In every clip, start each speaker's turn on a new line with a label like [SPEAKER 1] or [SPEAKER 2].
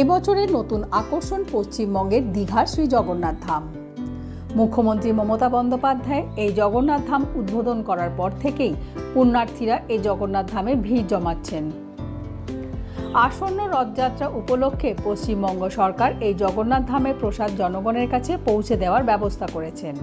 [SPEAKER 1] এবছরের নতুন আকর্ষণ পশ্চিমবঙ্গের দীঘার শ্রী জগন্নাথ ধাম। মুখ্যমন্ত্রী মমতা বন্দ্যোপাধ্যায় এই জগন্নাথ ধাম উদ্বোধন করার পর থেকেই পুণ্যার্থীরা এই জগন্নাথ ধামে ভিড় জমাচ্ছেন। আসন্ন রথযাত্রা উপলক্ষে পশ্চিমবঙ্গ সরকার এই জগন্নাথ ধামের প্রসাদ জনগণের কাছে পৌঁছে দেওয়ার ব্যবস্থা করেছেন।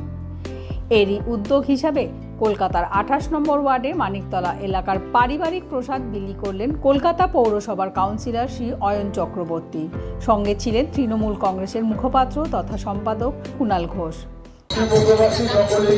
[SPEAKER 1] এরই উদ্যোগ হিসাবে কলকাতার আঠাশ নম্বর ওয়ার্ডে মানিকতলা এলাকার পারিবারিক প্রসাদ বিলি করলেন কলকাতা পৌরসভার কাউন্সিলর শ্রী অয়ন চক্রবর্তী। সঙ্গে ছিলেন তৃণমূল কংগ্রেসের মুখপাত্র তথা সম্পাদক কুণাল ঘোষ।
[SPEAKER 2] আমাদের সকলের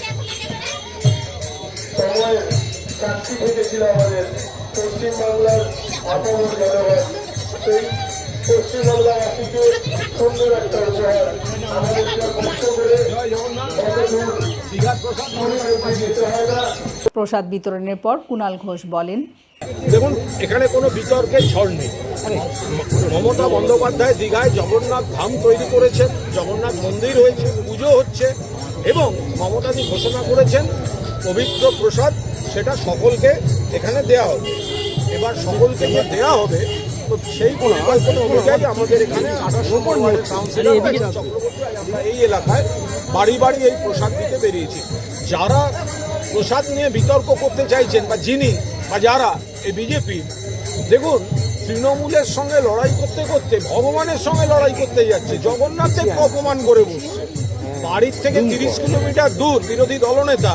[SPEAKER 2] সাক্ষী থেকেছিল আমাদের। পশ্চিমবাংলার আপামর জনগণ। সেই পশ্চিমবাংলাবাসীকে সুন্দর একটা উপহার আমাদের কষ্ট করে
[SPEAKER 3] প্রসাদ
[SPEAKER 1] বিতরণের পর কুণাল ঘোষ বলেন
[SPEAKER 3] দেখুন এখানে কোনো বিতর্কের ঝড় নেই। মমতা বন্দ্যোপাধ্যায় দীঘায় জগন্নাথ ধাম তৈরি করেছেন জগন্নাথ মন্দির হয়েছে পুজো হচ্ছে এবং মমতাজি ঘোষণা করেছেন পবিত্র প্রসাদ সেটা সকলকে এখানে দেয়া হবে। এবার সকলকে যে দেয়া হবে তো সেই পরিকল্পনা অনুযায়ী আমাদের এখানে আঠাশ ওয়ার্ডের কাউন্সিলর অয়ন চক্রবর্তী আমরা এই এলাকায় বাড়ি বাড়ি এই প্রসাদ দিতে বেরিয়েছি। যারা প্রসাদ নিয়ে বিতর্ক করতে চাইছেন বা যিনি বা যারা এই বিজেপি দেখুন তৃণমূলের সঙ্গে লড়াই করতে করতে ভগবানের সঙ্গে লড়াই করতে যাচ্ছে জগন্নাথের অপমান করে বসছে। বাড়ির থেকে তিরিশ কিলোমিটার দূর বিরোধী দলনেতা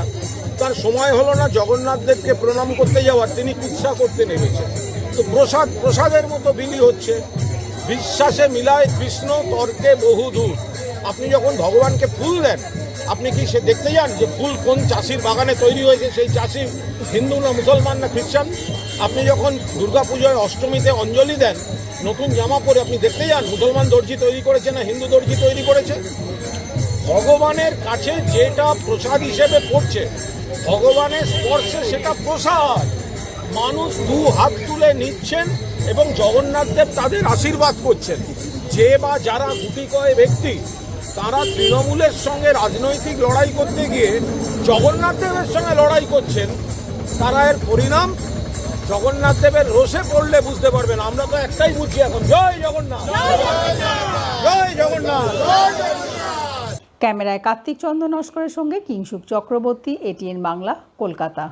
[SPEAKER 3] তার সময় হলো না জগন্নাথ দেবকে প্রণাম করতে যাওয়ার, তিনি কুৎসা করতে নেমেছেন। তো প্রসাদ, প্রসাদের মতো বিলি হচ্ছে। বিশ্বাসে মিলায় কৃষ্ণ তর্কে বহু দূর। আপনি যখন ভগবানকে ফুল দেন, আপনি কি সে দেখতে যান যে ফুল কোন চাষির বাগানে তৈরি হয়েছে? সেই চাষি হিন্দু না মুসলমান না খ্রিস্টান? আপনি যখন দুর্গাপুজোয় অষ্টমীতে অঞ্জলি দেন, নতুন জামা পরে আপনি দেখতে যান, মুসলমান দর্জি তৈরি করেছে না হিন্দু দর্জি তৈরি করেছে? ভগবানের কাছে যেটা প্রসাদ হিসেবে পড়ছে ভগবানের স্পর্শে সেটা প্রসাদ। মানুষ দু হাত তুলে নিচ্ছেন এবং জগন্নাথদেব তাদের আশীর্বাদ করছেন। যে বা যারা গুটি কয় ব্যক্তি তারা তৃণমূলের সঙ্গে রাজনৈতিক লড়াই করতে গিয়ে জগন্নাথদেবের সঙ্গে লড়াই করছেন তারা এর পরিণাম জগন্নাথ দেবের রোষে পড়লে বুঝতে পারবেন। আমরা তো একটাই বুঝছি এখন। জয় জগন্নাথ! জয় জগন্নাথ!
[SPEAKER 1] ক্যামেরায় কার্তিক চন্দ্র নস্করের সঙ্গে কিংসুক চক্রবর্তী এটিএন বাংলা কলকাতা।